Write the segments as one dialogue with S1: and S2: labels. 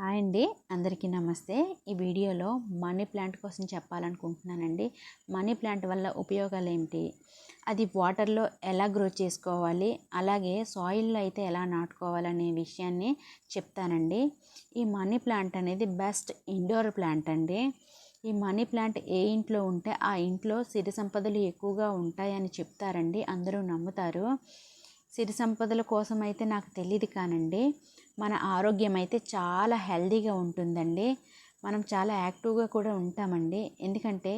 S1: Hi అండి. అందరికీ నమస్తే. ఈ వీడియోలో మనీ ప్లాంట్ కోసం చెప్పాలనుకుంటున్నానండి. మనీ ప్లాంట్ వల్ల ఉపయోగాలు ఏమిటి అది వాటర్లో ఎలా గ్రో చేసుకోవాలి? అలాగే సాయిల్లో అయితే ఎలా నాటుకోవాలనే విషయాన్ని చెప్తానండి. ఈ మనీ ప్లాంట్ అనేది బెస్ట్ ఇండోర్ ప్లాంట్ అండి. ఈ మనీ ప్లాంట్ ఏ ఇంట్లో ఉంటే ఆ ఇంట్లో సిరి సంపదలు ఎక్కువగా ఉంటాయని చెప్తారండి. అందరూ నమ్ముతారు. సిరి సంపదల కోసం అయితే నాకు తెలియదు కానండి. మన ఆరోగ్యం అయితే చాలా హెల్దీగా ఉంటుందండి. మనం చాలా యాక్టివ్గా కూడా ఉంటామండి. ఎందుకంటే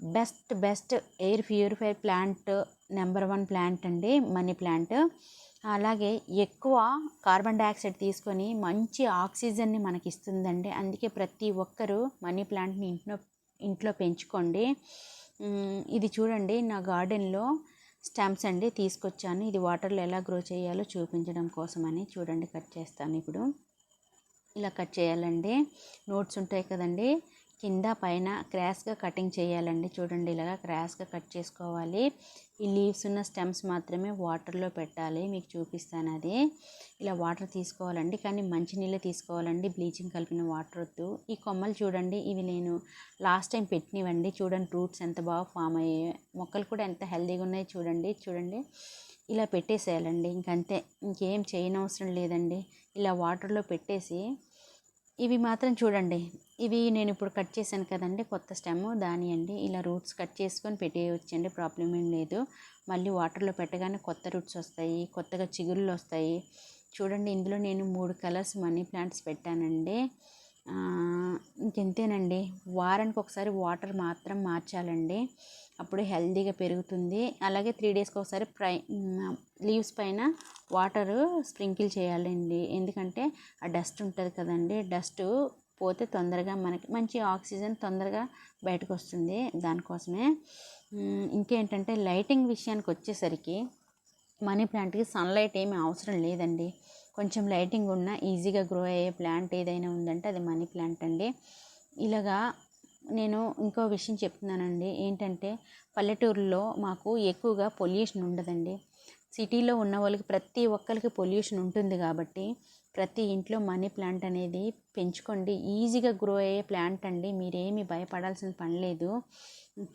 S1: best best air purify plant number one plant అండి మనీ ప్లాంట్. అలాగే ఎక్కువ కార్బన్ డైఆక్సైడ్ తీసుకొని మంచి ఆక్సిజన్ని మనకి ఇస్తుందండి అందుకే ప్రతి ఒక్కరూ మనీ ప్లాంట్ని ఇంట్లో ఇంట్లో పెంచుకోండి. ఇది చూడండి నా గార్డెన్లో స్టెమ్స్ అండి తీసుకొచ్చాను. ఇది వాటర్లో ఎలా గ్రో చేయాలో చూపించడం కోసమని చూడండి కట్ చేస్తాను ఇప్పుడు. ఇలా కట్ చేయాలండి. నోట్స్ ఉంటాయి కదండి కింద పైన క్రాస్గా కటింగ్ చేయాలండి. చూడండి ఇలాగా క్రాస్గా కట్ చేసుకోవాలి. ఈ లీవ్స్ ఉన్న స్టెమ్స్ మాత్రమే వాటర్లో పెట్టాలి. మీకు చూపిస్తాను అది. ఇలా వాటర్ తీసుకోవాలండి. కానీ మంచినీళ్ళే తీసుకోవాలండి. బ్లీచింగ్ కలిపిన వాటర్ వద్దు. ఈ కొమ్మలు చూడండి. ఇవి నేను లాస్ట్ టైం పెట్టినవండి. చూడండి రూట్స్ ఎంత బాగా ఫామ్ అయ్యాయి. మొక్కలు కూడా ఎంత హెల్దీగా ఉన్నాయి చూడండి. చూడండి. ఇలా పెట్టేసేయాలండి. ఇంకంతే. ఇంకేం చేయనవసరం లేదండి. ఇలా వాటర్లో పెట్టేసి ఇవి మాత్రం చూడండి. ఇవి నేను ఇప్పుడు కట్ చేశాను కదండి కొత్త స్టెమ్ దాని అండి. ఇలా రూట్స్ కట్ చేసుకొని పెట్టేయచ్చండి ప్రాబ్లం ఏం లేదు. మళ్ళీ వాటర్లో పెట్టగానే కొత్త రూట్స్ వస్తాయి కొత్తగా చిగుళ్ళు వస్తాయి. చూడండి ఇందులో నేను మూడు కలర్స్ మనీ ప్లాంట్స్ పెట్టానండి. ఇంకెంతేనండి వారానికి ఒకసారి వాటర్ మాత్రం మార్చాలండి. అప్పుడు హెల్తీగా పెరుగుతుంది. అలాగే త్రీ డేస్కి ఒకసారి ప్రై లీవ్స్ పైన వాటర్ స్ప్రింకిల్ చేయాలండి. ఎందుకంటే ఆ డస్ట్ ఉంటుంది కదండి. డస్ట్ పోతే తొందరగా మనకి మంచి ఆక్సిజన్ తొందరగా బయటకు వస్తుంది దానికోసమే ఇంకేంటంటే లైటింగ్ విషయానికి వచ్చేసరికి మనీ ప్లాంట్కి సన్లైట్ ఏమీ అవసరం లేదండి. కొంచెం లైటింగ్ ఉన్న ఈజీగా గ్రో అయ్యే ప్లాంట్ ఏదైనా ఉందంటే అది మనీ ప్లాంట్ అండి. ఇలాగా నేను ఇంకో విషయం చెప్తున్నానండి. ఏంటంటే పల్లెటూరులో మాకు ఎక్కువగా పొల్యూషన్ ఉండదండి. సిటీలో ఉన్న వాళ్ళకి ప్రతి ఒక్కరికి పొల్యూషన్ ఉంటుంది కాబట్టి ప్రతి ఇంట్లో మనీ ప్లాంట్ అనేది పెంచుకోండి. ఈజీగా గ్రో అయ్యే ప్లాంట్ అండి. మీరేమి భయపడాల్సిన పని లేదు.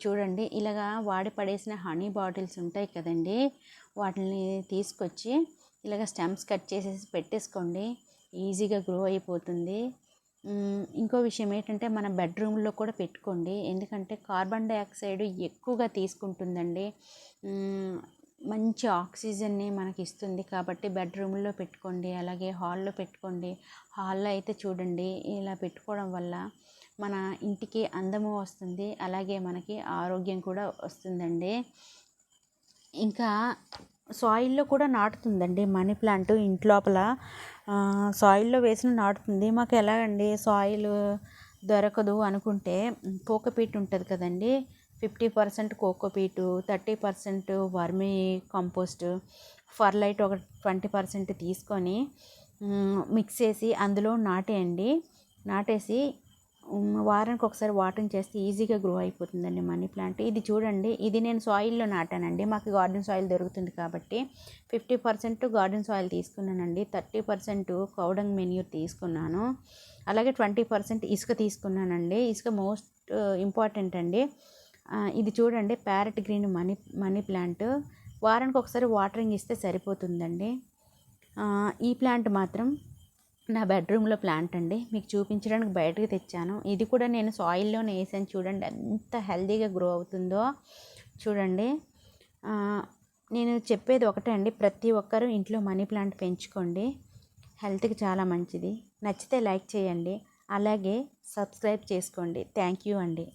S1: చూడండి ఇలాగా వాడి పడేసిన హనీ బాటిల్స్ ఉంటాయి కదండి వాటిని తీసుకొచ్చి ఇలాగ స్టెమ్స్ కట్ చేసేసి పెట్టేసుకోండి. ఈజీగా గ్రో అయిపోతుంది. ఇంకో విషయం ఏంటంటే మన బెడ్రూమ్లో కూడా పెట్టుకోండి. ఎందుకంటే కార్బన్ డైఆక్సైడ్ ఎక్కువగా తీసుకుంటుందండి. మంచి ఆక్సిజన్ని మనకి ఇస్తుంది కాబట్టి బెడ్రూమ్లో పెట్టుకోండి అలాగే హాల్లో పెట్టుకోండి. హాల్లో అయితే చూడండి ఇలా పెట్టుకోవడం వల్ల మన ఇంటికి అందము వస్తుంది. అలాగే మనకి ఆరోగ్యం కూడా వస్తుందండి. ఇంకా సాయిల్లో కూడా నాటుతుందండి మనీ ప్లాంట్ ఇంట్లోపల సాయిల్లో వేసిన నాటుతుంది. మాకు ఎలాగండి సాయిల్ దొరకదు అనుకుంటే కోకోపీట్ ఉంటుంది కదండి. Fifty percent cocopeat thirty percent vermicompost perlite ఒక ట్వంటీ పర్సెంట్ తీసుకొని మిక్స్ చేసి అందులో నాటేయండి. నాటేసి వారానికి ఒకసారి వాటరింగ్ చేస్తే ఈజీగా గ్రో అయిపోతుందండి మనీ ప్లాంట్. ఇది చూడండి ఇది నేను సాయిల్లో నాటానండి. మాకు గార్డెన్ సాయిల్ దొరుకుతుంది కాబట్టి ఫిఫ్టీ పర్సెంట్ గార్డెన్ సాయిల్ తీసుకున్నానండి. Thirty percent cow dung manure తీసుకున్నాను. అలాగే ట్వంటీ పర్సెంట్ ఇసుక తీసుకున్నానండి. ఇసుక మోస్ట్ ఇంపార్టెంట్ అండి. ఇది చూడండి parrot green money money plant. వారానికి ఒకసారి వాటరింగ్ ఇస్తే సరిపోతుందండి. ఈ ప్లాంట్ మాత్రం నా బెడ్రూమ్లో ప్లాంట్ అండి. మీకు చూపించడానికి బయటకు తెచ్చాను. ఇది కూడా నేను సాయిల్లోనే వేసాను చూడండి ఎంత హెల్తీగా గ్రో అవుతుందో. చూడండి. నేను చెప్పేది ఒకటే అండి. ప్రతి ఒక్కరూ ఇంట్లో మనీ ప్లాంట్ పెంచుకోండి. హెల్త్కి చాలా మంచిది. నచ్చితే లైక్ చేయండి. అలాగే సబ్స్క్రైబ్ చేసుకోండి. థ్యాంక్ యూ అండి.